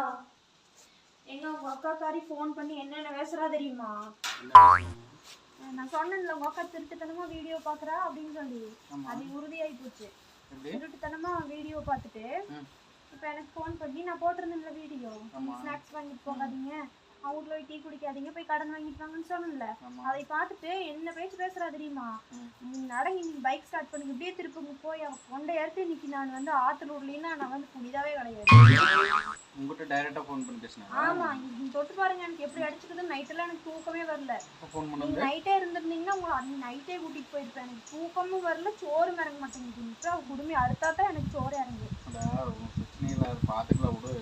தெரியுதா எங்க உங்க அக்கா காரி ஃபோன் பண்ணி என்னென்ன பேசுறா தெரியுமா? நான் சொன்னேன்ல உங்க அக்கா திருட்டுத்தனமா வீடியோ பாக்குறா அப்படின்னு சொல்லி. அது உறுதியாகி போச்சு. திருட்டுத்தனமா வீடியோ பார்த்துட்டு இப்ப எனக்கு போன் பண்ணி நான் போட்டிருந்தேன்ல வீடியோ ஸ்நாக்ஸ் வாங்கிட்டு போகாதீங்க. அவுட்ல போய் டீ குடிக்காதீங்க போய் கடன் வாங்கிட்டு வாங்கன்னு சொன்னேன்ல. ஆமா. அதை பார்த்துட்டு என்ன பேச்சு பேசுறா தெரியுமா? நடங்கி நீ பைக் ஸ்டார்ட் பண்ணுங்க இப்படியே திருப்புங்க போய் கொண்டை எடுத்து இன்னைக்கு நான் வந்து ஆத்துல விடலின்னா நான் வந்து புனிதாவே கிடையாது. உங்ககிட்ட டைரக்டா ஃபோன் பண்ணி பேசினேன். ஆமா நீங்க தொட்டு பாருங்க எனக்கு எப்படி அடிச்சுக்குது நைட்டெல்லாம் எனக்கு தூக்கமே வரல. நீங்க நைட்டே இருந்திருந்தீங்கன்னா உங்களை அன்னைக்கு நைட்டே கூட்டிட்டு போயிருப்பேன். எனக்கு தூக்கமும் வரல சோறும் இறங்க மாட்டேங்குது. இப்போ குடுமி அறுத்தா தான் எனக்கு சோறு இறங்கு பிரச்சனை இல்லை அது பார்த்துக்கலாம் விடு.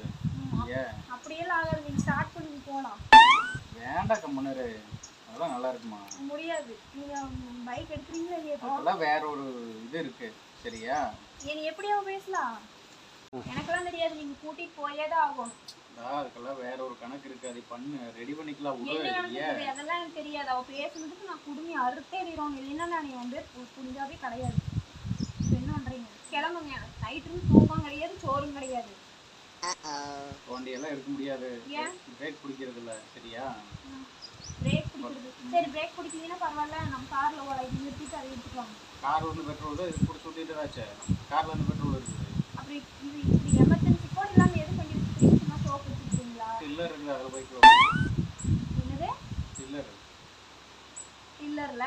அப்படியெல்லாம் ஆகாது போலாம் வேண்டாம் கம்மனரு அதெல்லாம் நல்லா இருக்குமா? முடியாது. நீங்க பைக் எடுக்கிறீங்களா இல்லையா அதெல்லாம் வேற ஒரு இது இருக்கு. சரியா? நீ எப்படியோ பேசலாம்? எனக்கெல்லாம் தெரியாது. நீங்க கூட்டிட்டு போயே தான் ஆகும் அதுக்கெல்லாம் வேற ஒரு கணக்கு இருக்கு. அதை பண்ணு. ரெடி பண்ணிக்கலாம். அதெல்லாம் எனக்கு தெரியாது. அவ பேசுனதுக்கு நான் குடுமி அறுத்தே தீரும் இல்லைன்னா நான் என் பேர் பு- புனிதாவே கிடையாது. என்ன பண்றீங்க? கிளம்புங்க. நைட்டு தூக்கம் கிடையாது சோறும் கிடையாது. வண்டியெல்லாம் எடுக்க முடியாது. ஏன்? பிரேக் பிடிக்கிறது இல்ல சரியா பிரேக் பிடிக்கிறது. சரி பிரேக் பிடிக்கிறதுன்னா பரவாயில்ல நம்ம கார்ல ஓட நிறுத்திட்டு அதை கார்ல இருந்து பெட்ரோல் தான் இது பிடிச்சி விட்டுட்டு ஆச்சே. கார்ல இருந்து பெட்ரோல் இருக்குது. அப்படி இது இப்படி எமர்ஜென்சி கூட இல்லாம எது பண்ணி வச்சுக்கிறீங்க சும்மா சோப்பு வச்சுருக்கீங்களா? டில்லர் இருக்குது அதில் பைக் என்னது? டில்லர் டில்லர்ல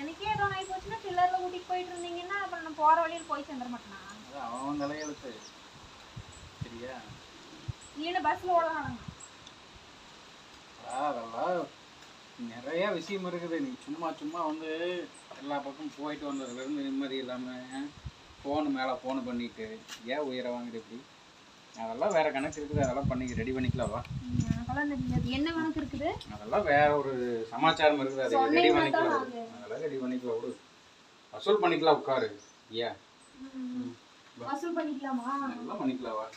எனக்கே ஏதோ ஆகி போச்சுன்னா டில்லர்ல கூட்டிட்டு போயிட்டு இருந்தீங்கன்னா அப்புறம் நான் போற வழியில் போய் சேர்ந்துட மாட்டேனா? அது அவன் தலையெழுத்து. சரியா இல்லைன்னா பஸ்ல ஓட நடங்க அடா, அதெல்லாம் நிறைய விஷயம் இருக்குது. நீ சும்மா சும்மா வந்து எல்லா பக்கமும் போயிட்டு வந்ததுல இருந்து நிம்மதி இல்லாம ஃபோனு மேலே ஃபோனு பண்ணிட்டு ஏன் உயிரை வாங்குது இப்படி? அதெல்லாம் வேற கணக்கு இருக்குது. அதெல்லாம் பண்ணி ரெடி பண்ணிக்கலாம் வா. எனக்கெல்லாம் தெரியாது என்ன கணக்கு இருக்குது? அதெல்லாம் வேற ஒரு சமாச்சாரம் இருக்குது. அதை ரெடி பண்ணிக்கலாம். அதெல்லாம் ரெடி பண்ணிக்கலாம் விடு. வசூல் பண்ணிக்கலாம் உட்காரு. ஏன் வசூல் பண்ணிக்கலாமா? பண்ணிக்கலாம்